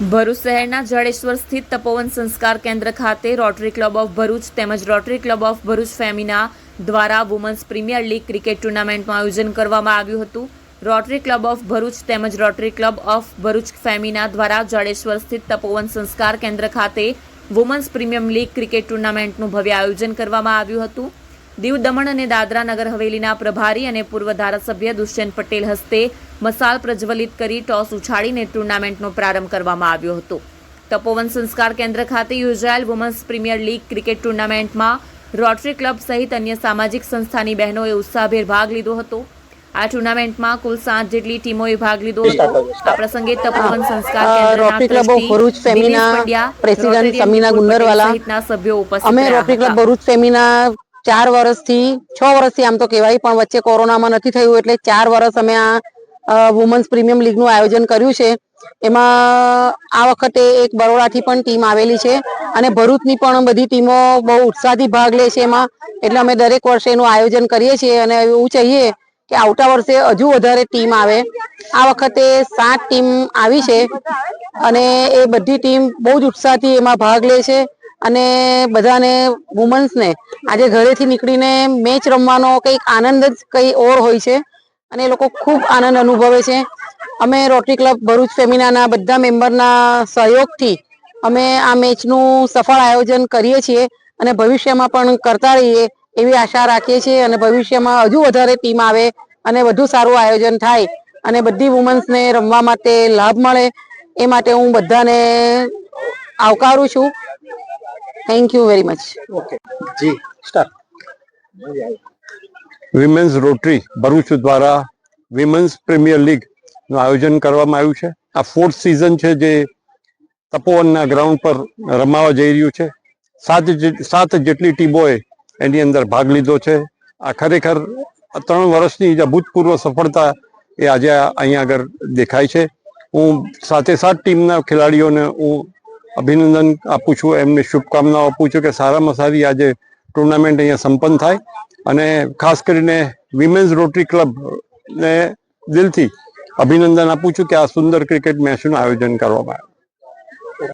ભરૂચ શહેરના જડેશ્વર સ્થિત તપોવન સંસ્કાર કેન્દ્ર ખાતે રોટરી ક્લબ ઓફ ભરૂચ તેમજ Rotary club of Bharuch Femina દ્વારા વુમન્સ પ્રીમિયર લીગ ક્રિકેટ ટુર્નામેન્ટનું આયોજન કરવામાં આવ્યું હતું. રોટરી ક્લબ ઓફ ભરૂચ તેમજ Rotary club of Bharuch Femina દ્વારા જડેશ્વર સ્થિત તપોવન સંસ્કાર કેન્દ્ર ખાતે વુમન્સ પ્રીમિયમ લીગ ક્રિકેટ ટુર્નામેન્ટનું ભવ્ય આયોજન કરવામાં આવ્યું હતું. દીવ દમણ અને દાદરા નગર હવેલીના પ્રભારી અને પૂર્વ ધારાસભ્ય દુષ્યંત પટેલ હસ્તે મસાલ પ્રજ્વલિત કરી ટોસ ઉછાળીને ટુર્નામેન્ટનો પ્રારંભ કરવામાં આવ્યો હતો. તપોવન સંસ્કાર કેન્દ્ર ખાતે યોજાયેલ વુમન્સ પ્રીમિયર લીગ ક્રિકેટ ટુર્નામેન્ટમાં રોટરી ક્લબ સહિત અન્ય સામાજિક સંસ્થાની બહેનોએ ઉત્સાહભેર ભાગ લીધો હતો. આ ટુર્નામેન્ટમાં કુલ સાત જેટલી ટીમોએ ભાગ લીધો હતો. આ પ્રસંગે Tapovan Sanskar Rotary club Bharuch Femina president Samina Gundarwala. સહિતના સભ્યો ઉપસ્થિત અમે રોટરી ક્લબ ભરૂચ ફેમિના ચાર વર્ષથી છ વર્ષથી આમ તો કહેવાય, પણ વચ્ચે કોરોનામાં નથી થયું એટલે ચાર વર્ષ અમે આ વુમન્સ પ્રીમિયમ લીગનું આયોજન કર્યું છે. એમાં આ વખતે એક બરોડાથી પણ ટીમ આવેલી છે અને ભરૂચની પણ બધી ટીમો બહુ ઉત્સાહથી ભાગ લે છે એમાં. એટલે અમે દરેક વર્ષે એનું આયોજન કરીએ છીએ અને એવું ચાહીએ કે આવતા વર્ષે હજુ વધારે ટીમ આવે. આ વખતે સાત ટીમ આવી છે અને એ બધી ટીમ બહુ જ ઉત્સાહથી એમાં ભાગ લે છે. અને બધાને વુમન્સને આજે ઘરેથી નીકળીને મેચ રમવાનો કંઈક આનંદ જ કંઈ ઓર હોય છે અને એ લોકો ખૂબ આનંદ અનુભવે છે. અમે રોટરી ક્લબ, ભરૂચ ફેમિનાના બધા મેમ્બરના સહયોગથી અમે આ મેચનું સફળ આયોજન કરીએ છીએ અને ભવિષ્યમાં પણ કરતા રહીએ એવી આશા રાખીએ છીએ અને ભવિષ્યમાં હજુ વધારે ટીમ આવે અને વધુ સારું આયોજન થાય અને બધી વુમન્સને રમવા માટે લાભ મળે એ માટે હું બધાને આવકારું છું. Thank you very much okay G start women's rotary Bharuch દ્વારા વિમેન્સ પ્રીમિયર લીગનું આયોજન કરવામાં આવ્યું છે. આ ફોર્થ સિઝન છે જે તપોવનના ગ્રાઉન્ડ પર રમાવા જઈ રહ્યું છે. સાત જે- સાત જેટલી ટીમોએ એની અંદર ભાગ લીધો છે. આ ખરેખર ત્રણ વર્ષની જે ભૂતપૂર્વ સફળતા એ આજે અહીંયા આગળ દેખાય છે. હું સાથે સાત ટીમના ખેલાડીઓને હું અભિનંદન આપું છું. એમને શુભકામનાઓ આપું છું કે સારામાં સારી આજે ટુર્નામેન્ટ અહીંયા સંપન્ન થાય અને ખાસ કરીને વિમેન્સ રોટરી ક્લબ ને દિલથી અભિનંદન આપું છું કે આ સુંદર ક્રિકેટ મેચનું આયોજન કરવામાં આવ્યું.